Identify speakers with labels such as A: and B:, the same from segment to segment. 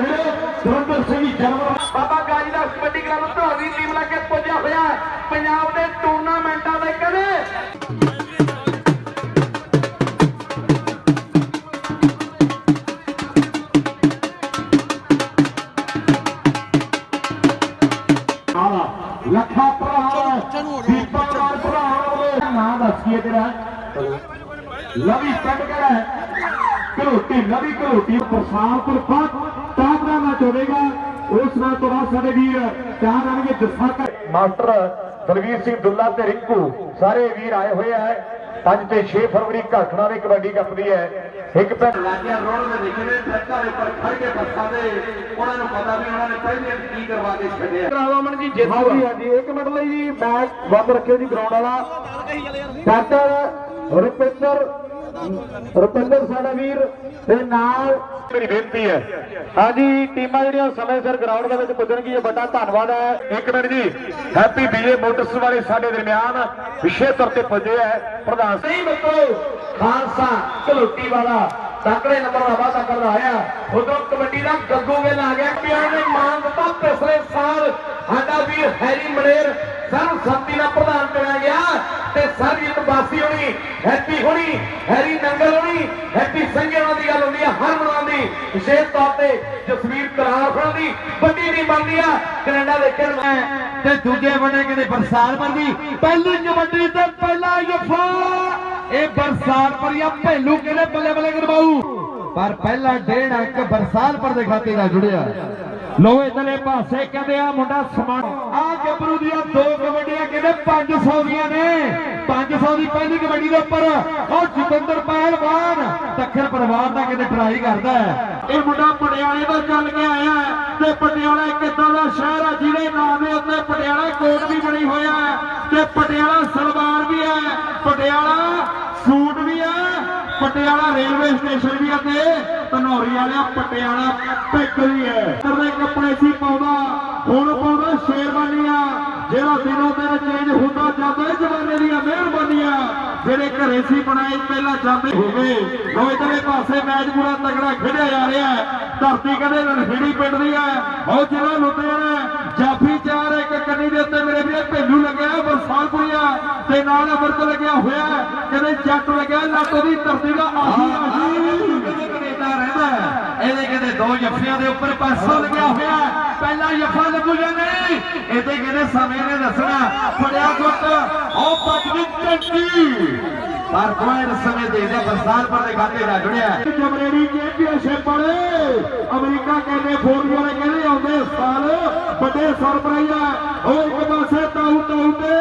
A: ਮੇਰੇ ਵੀਰੋ ਸੁਰਿੰਦਰ ਸਿੰਘ ਜਨਮ ਬਾਬਾ ਗਾਜੀ ਦਾ ਕਬੱਡੀ ਕਲੱਬ ਧੌਣ ਦੀ ਟੀਮ ਲੈ ਕੇ ਪੁੱਜਿਆ ਹੋਇਆ ਹੈ ਪੰਜਾਬ ਦੇ ਟੂਰਨਾਮੈਂਟਾਂ ਦੇ ਕਦੇ ਆਲਾ ਲੱਖਾ ਭਰਾ ਦੀਪਾ ਨਾਲ ਭਰਾ ਹੋਵੇ ਨਾਮ ਦੱਸੀਏ ਤੇਰਾ ਲਵੀ ਪਿੰਡ ਕਿਹੜਾ ਹੈ ਘਰੋਟੀ ਲਵੀ ਘਰੋਟੀ ਪ੍ਰਸਾਦਪੁਰ ਪਾਕ ਟਾਪ ਦਾ ਮੈਚ ਹੋਵੇਗਾ। ਉਸ ਨਾਲ ਤੋਂ ਬਾਅਦ ਸਾਡੇ ਵੀਰ ਚਾਹ ਜਾਣਗੇ ਜੱਫਾ ਕਰ ਮਾਸਟਰ ਦਲਵੀਰ ਸਿੰਘ ਦੁੱਲਾ ਤੇ ਰਿੰਕੂ ਸਾਰੇ ਵੀਰ ਆਏ ਹੋਏ ਆ। 5 ਤੇ 6 ਫਰਵਰੀ ਘਾਟਣਾ ਦੀ ਕਬੱਡੀ ਕੱਪ ਦੀ ਹੈ। ਇੱਕ ਪਿੰਡ ਲਾਜੀਆਂ ਰੋਡ ਦੇ ਨਿਕਲੇ ਟਰੱਕਾਂ ਦੇ ਉੱਪਰ ਖੜ ਕੇ ਬੱਸਾਂ ਦੇ ਉਹਨਾਂ ਨੂੰ ਪਤਾ ਵੀ ਉਹਨਾਂ ਨੇ ਪਹਿਲੇ ਕੀ ਕਰਵਾ ਕੇ ਛੱਡਿਆ। ਰਾਵਮਨ ਜੀ ਜੇਤੂ ਹਾਂਜੀ ਹਾਂਜੀ ਇੱਕ ਮਿੰਟ ਲਈ ਜੀ ਮੈਚ ਬੰਦ ਰੱਖਿਓ ਜੀ ਗਰਾਊਂਡ ਵਾਲਾ। ਡਾਕਟਰ ਰੁਪਿੰਦਰ ਰੁਪਿੰਦਰ ਸਾਡਾ ਵੀਰ ਤੇ ਨਾਲ। ਮੇਰੀ ਬੇਨਤੀ ਹੈ। ਹਾਂਜੀ, ਟੀਮਾਂ ਜਿਹੜੀਆਂ ਸਮੇਂ ਸਿਰ ਗਰਾਊਂਡ ਦੇ ਵਿੱਚ ਪੁੱਜਣਗੀਆਂ ਵੱਡਾ ਧੰਨਵਾਦ ਹੈ। ਇੱਕ ਮਿੰਟ ਜੀ ਹੈਪੀ ਬੀਏ ਮੋਟਰਸ ਵਾਲੇ ਸਾਡੇ ਦਰਮਿਆਨ ਵਿਸ਼ੇ ਤੌਰ ਤੇ ਪੁੱਜੇ ਹੈ। ਪ੍ਰਧਾਨ ਸਹੀ ਬੱਤੋ ਖਾਲਸਾ ਘਲੋਟੀ ਵਾਲਾ ਤਕੜੇ ਨੰਬਰ ਦਾ ਵਾਅਦਾ ਕਰਦਾ ਆਇਆ ਉਦੋਂ ਕਬੱਡੀ ਦਾ ਗੱਗੂ ਵੇਲ ਆ ਗਿਆ। ਪਿਆਰ ਨੇ ਮਾਨ ਦਿੱਤਾ ਪਿਛਲੇ ਸਾਲ। ਸਾਡਾ ਵੀਰ ਹੈਰੀ ਮੜੇਰ ਸਰਵ ਸੰਮਤੀ ਨਾਲ ਪ੍ਰਧਾਨ ਚੁਣਿਆ ਗਿਆ ਤੇ ਸਰਜੀਤ ਬਾਸੀ ਹੋਣੀ, ਹੈਪੀ ਹੋਣੀ, ਹੈਰੀ ਨੰਗਲ ਹੋਣੀ, ਹੈਪੀ ਸੰਘੇ ਦੀ ਗੱਲ ਹੁੰਦੀ ਹੈ ਹਰ ਦੀ, ਵਿਸ਼ੇਸ਼ ਤੌਰ ਤੇ ਜਸਵੀਰ ਕਰਾਰ ਦੀ, ਵੱਡੀ ਨਹੀਂ ਬਣਦੀ ਆ, ਕੈਨੇਡਾ ਦੇ ਖੇਡ
B: ਤੇ ਦੂਜੇ ਬੰਨੇ ਕਹਿੰਦੇ ਬਰਸਾਤ ਦੀ ਪਹਿਲੀ ਕਬੱਡੀ ਤੇ ਪਹਿਲਾ ਯਫਾ ਇਹ ਬਰਸਾਤ ਪਰਿਆ ਭੇਲੂ ਕਹਿੰਦੇ ਬੱਲੇ ਬੱਲੇ ਕਰਵਾਉ ਪਰ ਪਹਿਲਾ ਡੇਢ ਅੰਕ ਬਰਸਾਤ ਪਰ ਦੇ ਖਾਤੇ ਨਾਲ ਜੁੜਿਆ। ਲੋ ਇਧਰਲੇ ਪਾਸੇ ਕਹਿੰਦੇ ਆ ਮੁੰਡਾ ਸਮਾਨ। ਆ ਗੱਭਰੂ ਦੀਆਂ ਦੋ ਕਬੱਡੀਆਂ ਕਹਿੰਦੇ 500 ਦੀਆਂ ਨੇ। 500 ਦੀ ਪਹਿਲੀ ਕਬੱਡੀ ਦੇ ਉੱਪਰ ਉਹ ਜਤਿੰਦਰ ਪਹਿਲਵਾਨ ਦੱਖਣ ਪਰਿਵਾਰ ਦਾ ਕਹਿੰਦੇ ਟਰਾਈ ਕਰਦਾ ਹੈ।
A: ਇਹ ਮੁੰਡਾ ਪਟਿਆਲੇ ਤੋਂ ਚੱਲ ਕੇ ਆਇਆ ਹੈ ਤੇ ਪਟਿਆਲਾ ਇੱਕ ਏਦਾਂ ਦਾ ਸ਼ਹਿਰ ਹੈ ਜਿਹਦੇ ਨਾਮ ਦੇ ਉੱਤੇ ਪਟਿਆਲਾ ਕੋਟ ਵੀ ਬਣੀ ਹੋਇਆ ਹੈ ਤੇ ਪਟਿਆਲਾ ਸਲਵਾਰ ਵੀ ਹੈ ਪਟਿਆਲਾ ਸੂਟ ਵੀ ਹੈ। ਪਟਿਆਲਾ ਰੇਲਵੇ ਸਟੇਸ਼ਨ ਵੀ ਹੈ ਤੇ ਧਨੌਰੀ ਵਾਲਿਆ ਪਟਿਆਲਾ ਪਿੱਕ ਵੀ ਹੈ। ਤਰਦੇ ਕੱਪੜੇ ਸੀ ਪਾਉਂਦਾ, ਹੁਣ ਪਾਉਂਦਾ ਸ਼ੇਰਵਾਨੀਆਂ। ਜਿਹੜਾ ਦਿਨੋਂ ਦਿਨ ਚੇਂਜ ਹੁੰਦਾ, ਜਾਂਦਾ ਹੈ ਜਵਾਨੇ ਦੀਆਂ ਮਿਹਰਬਾਨੀਆਂ। ਜਿਹੜੇ ਘਰੇ ਸੀ ਬਣਾਏ, ਪਹਿਲਾਂ ਜਾਂਦੇ ਹੋਵੇ ਲੋ ਇਧਰਲੇ ਪਾਸੇ ਮੈਚ ਪੂਰਾ ਤਗੜਾ ਖੇਡਿਆ ਜਾ ਰਿਹਾ ਹੈ। ਧਰਤੀ ਕਹਿੰਦੇ ਰਣਖੇੜੀ ਪਿੰਡ ਦੀ ਹੈ ਉਹ ਜ਼ਿਲ੍ਹਾ ਲੁਧਿਆਣਾ। ਜਾਫੀ ਚਾਰ ਇੱਕ ਕੰਨੀ ਦੇ ਉੱਤੇ ਮੇਰੇ ਵੀਰੇ ਭੇਲੂ ਲੱਗਿਆ ਹੈ, ਬਰਸਾਤਪੁਰੀਆ ਤੇ ਨਾਲ ਅਮਰਤ ਲੱਗਿਆ ਹੋਇਆ। ਕਹਿੰਦੇ ਜੱਟ ਲੱਗਿਆ ਲੱਟ ਦੀ ਧਰਤੀ ਦਾ ਆਹੀ ਆਹੀ
B: ਕੈਨੇਡਾ ਰਹਿੰਦਾ। ਇਹਦੇ ਕਹਿੰਦੇ ਦੋ ਜੱਫਿਆਂ ਦੇ ਉੱਪਰ ਪਾਸਾ ਲੱਗਿਆ ਹੋਇਆ। ਪਹਿਲਾ ਜੱਫਾ ਲੱਗੂ ਜਾਂ ਨਹੀਂ ਇਹਦੇ ਕਹਿੰਦੇ ਸਮੇਂ ਨੇ ਦੱਸਣਾ ਫੜਿਆ ਗੁੱਟ ਉਹ ਪੱਟ ਦੀ ਟੰਕੀ ਪਰ ਕੋਈ ਸਮੇਂ ਦੇ ਦੇ ਬਰਸਾਤ ਪਰ ਦੇ ਖਾਤੇ ਨਾਲ ਜੁੜਿਆ।
A: ਜਮਰੇਰੀ ਚੈਂਪੀਅਨਸ਼ਿਪ ਵਾਲੇ ਅਮਰੀਕਾ ਕਹਿੰਦੇ ਫੌਜ ਵਾਲੇ ਕਹਿੰਦੇ ਆਉਂਦੇ ਸਾਲ। ਵੱਡੇ ਸਰਪ੍ਰਾਈਜ਼ ਆ। ਉਹ ਇੱਕ ਪਾਸੇ ਤਾਊ ਤਾਊ ਤੇ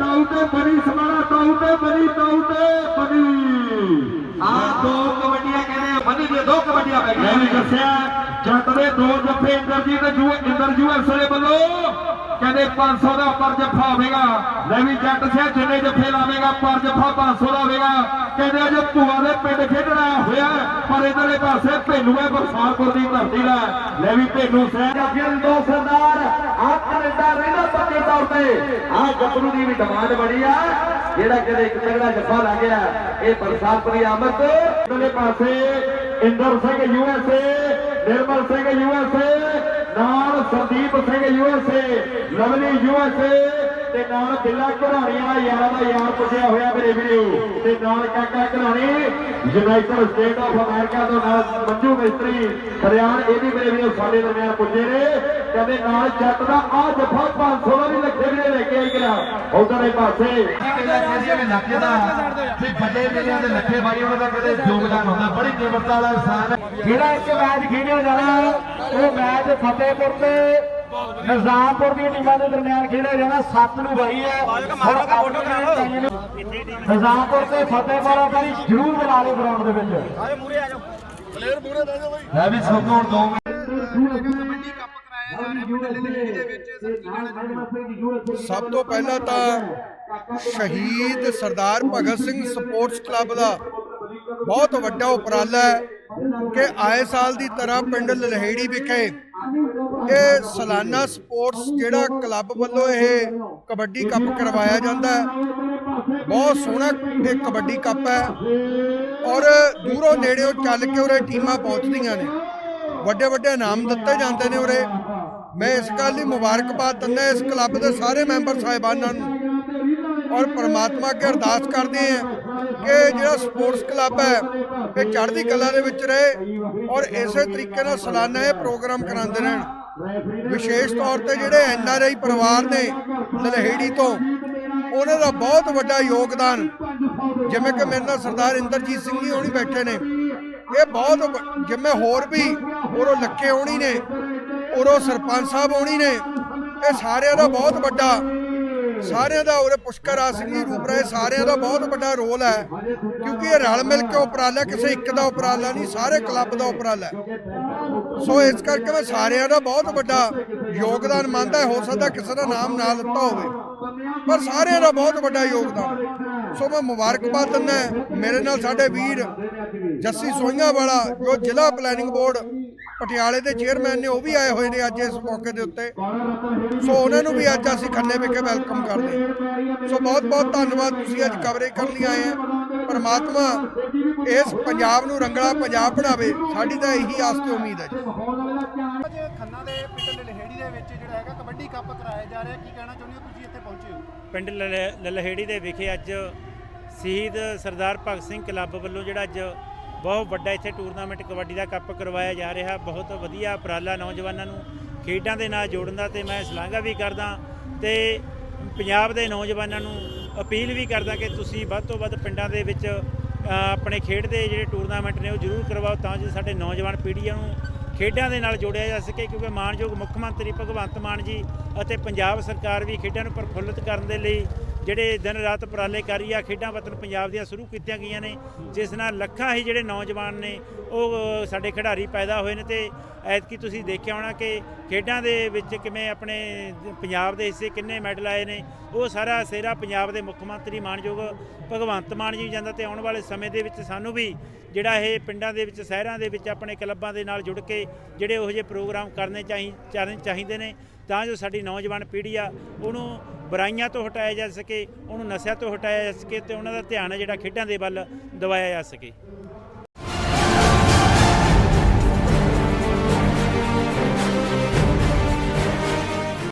A: ਤਾਊ ਤੇ ਬਣੀ ਸਮਾਣਾ ਤਾਊ ਤੇ ਬਣੀ ਤਾਊ ਤੇ ਬਣੀ।
B: ਆ ਦੋ ਕਬੱਡੀਆਂ ਕਹਿੰਦੇ ਬੰਦੀ ਦੀਆਂ ਦੋ ਕਬੱਡੀਆਂ ਪੈ
A: ਮੈਂ
B: ਗਈਆਂ
A: ਦੱਸਿਆ ਜੱਟ ਦੇ ਦੋ ਜੱਫੇ ਇੰਦਰਜੀਤ ਜੂ ਇੰਦਰ ਯੂਐਸਏ ਦੇ ਵੱਲੋਂ। ਕਹਿੰਦੇ 500 ਦਾ ਪਰ ਜੱਫਾ ਹੋਵੇਗਾ ਲੈ ਵੀ ਜੱਟ ਸਿਆ, ਜਿੰਨੇ ਜੱਫੇ ਲਾਵੇਗਾ ਪਰ ਜੱਫਾ 500 ਦਾ ਹੋਵੇਗਾ ਕਹਿੰਦੇ ਅਜੇ ਭੂਆ ਦੇ ਪਿੰਡ ਖੇਡਣਾ ਹੋਇਆ, ਪਰ ਇਧਰਲੇ ਪਾਸੇ ਭੇਨੂ ਹੈ, ਬਰਸਾਤਪੁਰ ਦੀ ਧਰਤੀ ਦਾ। ਲੈ ਵੀ ਭੇਨੂ ਸਿਆ। ਜੱਫਿਆਂ ਦੋ ਸਰਦਾਰ ਆ ਕੈਨੇਡਾ ਰਹਿੰਦਾ ਪੱਕੇ ਤੌਰ ਤੇ। ਆ ਗੱਭਰੂ ਦੀ ਵੀ ਡਿਮਾਂਡ ਬੜੀ ਆ। ਜਿਹੜਾ ਕਦੇ ਇੱਕ ਤਗੜਾ ਜੱਫਾ ਲਾ ਗਿਆ, ਇਹ ਬਰਸਾਤਪੁਰੀ ਆਮਦ ਇਧਰਲੇ ਪਾਸੇ ਇੰਦਰ ਸਿੰਘ ਯੂਐਸਏ ਨਿਰਮਲ ਸਿੰਘ ਯੂਐਸਏ ਨਾਲ ਸੰਦੀਪ ਸਿੰਘ ਯੂਐਸਏ ਲਵਲੀ ਯੂਐਸਏ ਤੇ ਨਾਲ ਬਿੱਲਾ ਘਰਾਣੀ ਵਾਲਾ ਯਾਰਾਂ ਦਾ ਯਾਰ ਪੁੱਜਿਆ ਹੋਇਆ ਮੇਰੇ ਵੀਰੋ। ਤੇ ਨਾਲ Kaka Gharani United State of America ਤੋਂ ਨਾਲ ਮੰਜੂ ਮਿਸਤਰੀ ਹਰਿਆਣ ਇਹ ਵੀ ਮੇਰੇ ਵੀਰੋ ਸਾਡੇ ਦਰਮਿਆਨ ਪੁੱਜੇ ਨੇ। ਕਹਿੰਦੇ ਨਾਲ ਜੱਟ ਦਾ ਆ ਜਫਾ 500 ਦਾ ਵੀ ਲੱਖੇ ਵੀਰੇ ਲੈ ਕੇ ਆਈ ਕਰਾ। ਉਧਰਲੇ ਪਾਸੇ।
B: ਕਹਿੰਦਾ ਕਹਿੰਦੇ ਵੀ ਲੱਖੇ ਦਾ ਵੀ ਵੱਡੇ ਮੇਲਿਆਂ ਦੇ ਲੱਖੇ ਬਾਈ ਉਹਨਾਂ ਦਾ ਕਦੇ ਯੋਗਦਾਨ ਹੁੰਦਾ ਬੜੀ ਨਿਮਰਤਾ ਵਾਲਾ ਇਨਸਾਨ ਹੈ
A: ਜਿਹੜਾ ਇੱਕ ਮੈਚ ਖੇਡਿਆ ਜਾਣਾ ਉਹ ਮੈਚ ਫਤਿਹਪੁਰ ਤੇ ਨਿਜ਼ਾਮਪੁਰ ਦੀਆਂ ਟੀਮਾਂ ਦੇ ਦਰਮਿਆਨ ਖੇਡਿਆ ਜਾਣਾ 7 ਨੂੰ ਵਹੀ ਹੈ। ਨਿਜ਼ਾਮਪੁਰ ਤੇ ਫਤਿਹਪੁਰ ਆਪਣੀ ਜ਼ਰੂਰ ਬਣਾ ਲਓ ਗਰਾਊਂਡ ਦੇ ਵਿੱਚ।
B: ਲੈ ਵੀ ਸਭ ਤੋਂ ਦੋ
C: ਸਭ ਤੋਂ ਪਹਿਲਾਂ ਤਾਂ ਸ਼ਹੀਦ ਸਰਦਾਰ ਭਗਤ ਸਿੰਘ ਸਪੋਰਟਸ ਕਲੱਬ ਦਾ ਬਹੁਤ ਵੱਡਾ ਉਪਰਾਲਾ ਹੈ ਕਿ ਆਏ ਸਾਲ ਦੀ ਤਰ੍ਹਾਂ ਪਿੰਡ ਲਲਹੇੜੀ ਵਿਖੇ ਇਹ ਸਾਲਾਨਾ ਸਪੋਰਟਸ ਜਿਹੜਾ ਕਲੱਬ ਵੱਲੋਂ ਇਹ ਕਬੱਡੀ ਕੱਪ ਕਰਵਾਇਆ ਜਾਂਦਾ ਹੈ। ਬਹੁਤ ਸੋਹਣਾ ਇਹ ਕਬੱਡੀ ਕੱਪ ਹੈ ਔਰ ਦੂਰੋਂ ਨੇੜਿਓਂ ਚੱਲ ਕੇ ਉਰੇ ਟੀਮਾਂ ਪਹੁੰਚਦੀਆਂ ਨੇ। ਵੱਡੇ ਵੱਡੇ ਇਨਾਮ ਦਿੱਤੇ ਜਾਂਦੇ ਨੇ ਉਰੇ। ਮੈਂ ਇਸ ਗੱਲ ਲਈ ਮੁਬਾਰਕਬਾਦ ਦਿੰਦਾ ਇਸ ਕਲੱਬ ਦੇ ਸਾਰੇ ਮੈਂਬਰ ਸਾਹਿਬਾਨਾਂ ਨੂੰ। ਔਰ ਪਰਮਾਤਮਾ ਅੱਗੇ ਅਰਦਾਸ ਕਰਦੇ ਹਾਂ ਕਿ ਜਿਹੜਾ ਸਪੋਰਟਸ ਕਲੱਬ ਹੈ, ਇਹ ਚੜ੍ਹਦੀ ਕਲਾ ਦੇ ਵਿੱਚ ਰਹੇ ਔਰ ਇਸੇ ਤਰੀਕੇ ਨਾਲ ਸਾਲਾਨਾ ਇਹ ਪ੍ਰੋਗਰਾਮ ਕਰਾਉਂਦੇ ਰਹਿਣ। ਵਿਸ਼ੇਸ਼ ਤੌਰ ਤੇ ਜਿਹੜੇ ਐਨ ਆਰ ਆਈ ਪਰਿਵਾਰ ਨੇ ਲਲਹੇੜੀ ਤੋਂ, ਉਹਨਾਂ ਦਾ ਬਹੁਤ ਵੱਡਾ ਯੋਗਦਾਨ, ਜਿਵੇਂ ਕਿ ਮੇਰੇ ਨਾਲ ਸਰਦਾਰ ਇੰਦਰਜੀਤ ਸਿੰਘ ਜੀ ਹੋਣੀ ਬੈਠੇ ਨੇ। ਇਹ ਬਹੁਤ ਜਿਵੇਂ ਹੋਰ ਵੀ ਉਰੋਂ ਲੱਕੇ ਹੋਣੀ ਨੇ, ਉਰੋਂ ਸਰਪੰਚ ਸਾਹਿਬ ਹੋਣੀ ਨੇ, ਇਹ ਸਾਰਿਆਂ ਦਾ ਬਹੁਤ ਵੱਡਾ ਸਾਰਿਆਂ ਦਾ ਉਰੇ ਪੁਸ਼ਕਰ ਆ ਸਿੰਘ ਜੀ ਰੂਪ ਸਾਰਿਆਂ ਦਾ ਬਹੁਤ ਵੱਡਾ ਰੋਲ ਹੈ। ਕਿਉਂਕਿ ਇਹ ਰਲ ਮਿਲ ਕੇ ਉਪਰਾਲਾ, ਕਿਸੇ ਇੱਕ ਦਾ ਉਪਰਾਲਾ ਨਹੀਂ, ਸਾਰੇ ਕਲੱਬ ਦਾ ਉਪਰਾਲਾ ਸੋ ਇਸ ਕਰਕੇ ਮੈਂ ਸਾਰਿਆਂ ਦਾ ਬਹੁਤ ਵੱਡਾ ਯੋਗਦਾਨ ਮੰਨਦਾ, ਹੋ ਸਕਦਾ ਕਿਸੇ ਦਾ ਨਾਮ ਨਾ ਲਿੱਤਾ ਹੋਵੇ। ਪਰ ਸਾਰਿਆਂ ਦਾ ਬਹੁਤ ਵੱਡਾ ਯੋਗਦਾਨ। ਸੋ ਮੈਂ ਮੁਬਾਰਕਬਾਦ ਦਿੰਦਾ ਮੇਰੇ ਨਾਲ ਸਾਡੇ ਵੀਰ ਜੱਸੀ ਸੋਈਆਂ ਵਾਲਾ ਜੋ ਜ਼ਿਲ੍ਹਾ ਪਲੈਨਿੰਗ ਬੋਰਡ ਪਟਿਆਲੇ ਦੇ ਚੇਅਰਮੈਨ ਨੇ, ਉਹ ਵੀ ਆਏ ਹੋਏ ਨੇ ਅੱਜ ਇਸ ਮੌਕੇ ਦੇ ਉੱਤੇ। ਸੋ ਉਹਨਾਂ ਨੂੰ ਵੀ ਅੱਜ ਅਸੀਂ ਖੰਨੇ ਵਿਖੇ ਵੈਲਕਮ ਕਰਦੇ ਸੋ ਬਹੁਤ ਬਹੁਤ ਧੰਨਵਾਦ, ਤੁਸੀਂ ਅੱਜ ਕਵਰੇਜ ਕਰਨ ਲਈ ਆਏ ਆ ਪਰਮਾਤਮਾ ਇਸ ਪੰਜਾਬ ਨੂੰ ਰੰਗਲਾ ਪੰਜਾਬ ਬਣਾਵੇ। ਸਾਡੀ ਤਾਂ ਇਹੀ ਆਸ ਤੇ ਉਮੀਦ ਹੈ ਜੀ।
D: ਖੰਨਾ ਦੇ ਪਿੰਡ ਲਲਹੇੜੀ ਦੇ ਵਿੱਚ ਜਿਹੜਾ ਹੈਗਾ ਕਬੱਡੀ ਕੱਪ ਕਰਾਇਆ ਜਾ ਰਿਹਾ। ਕੀ ਕਹਿਣਾ ਚਾਹੁੰਦੇ ਹੋ ਤੁਸੀਂ?
E: ਪਿੰਡ ਲਲ- ਲਲਹੇੜੀ ਦੇ ਵਿਖੇ ਅੱਜ ਸ਼ਹੀਦ ਸਰਦਾਰ ਭਗਤ ਸਿੰਘ ਕਲੱਬ ਵੱਲੋਂ ਜਿਹੜਾ ਅੱਜ ਬਹੁਤ ਵੱਡਾ ਇੱਥੇ ਟੂਰਨਾਮੈਂਟ ਕਬੱਡੀ ਦਾ ਕੱਪ ਕਰਵਾਇਆ ਜਾ ਰਿਹਾ। ਬਹੁਤ ਵਧੀਆ ਉਪਰਾਲਾ ਨੌਜਵਾਨਾਂ ਨੂੰ ਖੇਡਾਂ ਦੇ ਨਾਲ ਜੋੜਨ ਦਾ ਤੇ ਮੈਂ ਸ਼ਲਾਘਾ ਵੀ ਕਰਦਾ ਤੇ ਪੰਜਾਬ ਦੇ ਨੌਜਵਾਨਾਂ ਨੂੰ ਅਪੀਲ ਵੀ ਕਰਦਾ ਕਿ ਤੁਸੀਂ ਵੱਧ ਤੋਂ ਵੱਧ ਪਿੰਡਾਂ ਦੇ ਵਿੱਚ ਆਪਣੇ ਖੇਡ ਦੇ ਜਿਹੜੇ ਟੂਰਨਾਮੈਂਟ ਨੇ ਉਹ ਜ਼ਰੂਰ ਕਰਵਾਓ ਤਾਂ ਜੋ ਸਾਡੇ ਨੌਜਵਾਨ ਪੀੜ੍ਹੀਆਂ ਨੂੰ ਖੇਡਾਂ ਦੇ ਨਾਲ ਜੋੜਿਆ ਜਾ ਸਕੇ, ਕਿਉਂਕਿ ਮਾਨਯੋਗ ਮੁੱਖ ਮੰਤਰੀ ਭਗਵੰਤ ਮਾਨ ਜੀ ਅਤੇ ਪੰਜਾਬ ਸਰਕਾਰ ਵੀ ਖੇਡਾਂ ਨੂੰ ਪ੍ਰਫੁੱਲਤ ਕਰਨ ਦੇ ਲਈ ਜਿਹੜੇ ਦਿਨ ਰਾਤ ਉਪਰਾਲੇ ਕਰ ਰਹੀ ਆ, ਖੇਡਾਂ ਵਤਨ ਪੰਜਾਬ ਦੀਆਂ ਸ਼ੁਰੂ ਕੀਤੀਆਂ ਗਈਆਂ ਨੇ, ਜਿਸ ਨਾਲ ਲੱਖਾਂ ਹੀ ਜਿਹੜੇ ਨੌਜਵਾਨ ਨੇ, ਉਹ ਸਾਡੇ ਖਿਡਾਰੀ ਪੈਦਾ ਹੋਏ ਨੇ ਤੇ ਐਤਕੀ ਤੁਸੀਂ ਦੇਖਿਆ ਹੋਣਾ ਕਿ ਖੇਡਾਂ ਦੇ ਵਿੱਚ ਕਿਵੇਂ ਆਪਣੇ ਪੰਜਾਬ ਦੇ ਹਿੱਸੇ ਕਿੰਨੇ ਮੈਡਲ ਆਏ ਨੇ, ਉਹ ਸਾਰਾ ਸੇਰਾ ਪੰਜਾਬ ਦੇ ਮੁੱਖ ਮੰਤਰੀ ਮਾਨਯੋਗ ਭਗਵੰਤ ਮਾਨ ਜੀ ਜਾਂਦਾ ਤੇ ਆਉਣ ਵਾਲੇ ਸਮੇਂ ਦੇ ਵਿੱਚ ਸਾਨੂੰ ਵੀ ਜਿਹੜਾ ਇਹ ਪਿੰਡਾਂ ਦੇ ਵਿੱਚ, ਸ਼ਹਿਰਾਂ ਦੇ ਵਿੱਚ ਆਪਣੇ ਕਲੱਬਾਂ ਦੇ ਨਾਲ ਜੁੜ ਕੇ ਜਿਹੜੇ ਉਹੋ ਜਿਹੇ ਪ੍ਰੋਗਰਾਮ ਕਰਨੇ ਚਾਹੀ ਚਾਹੀ- ਚਾਹੀਦੇ ਨੇ ਤਾਂ ਜੋ ਸਾਡੀ ਨੌਜਵਾਨ ਪੀੜ੍ਹੀ ਆ, ਉਹਨੂੰ ਬੁਰਾਈਆਂ ਤੋਂ ਹਟਾਇਆ ਜਾ ਸਕੇ, ਉਹਨੂੰ ਨਸ਼ਿਆਂ ਤੋਂ ਹਟਾਇਆ ਜਾ ਸਕੇ ਤੇ ਉਹਨਾਂ ਦਾ ਧਿਆਨ ਜਿਹੜਾ ਖੇਡਾਂ ਦੇ ਵੱਲ ਦਿਵਾਇਆ ਜਾ ਸਕੇ।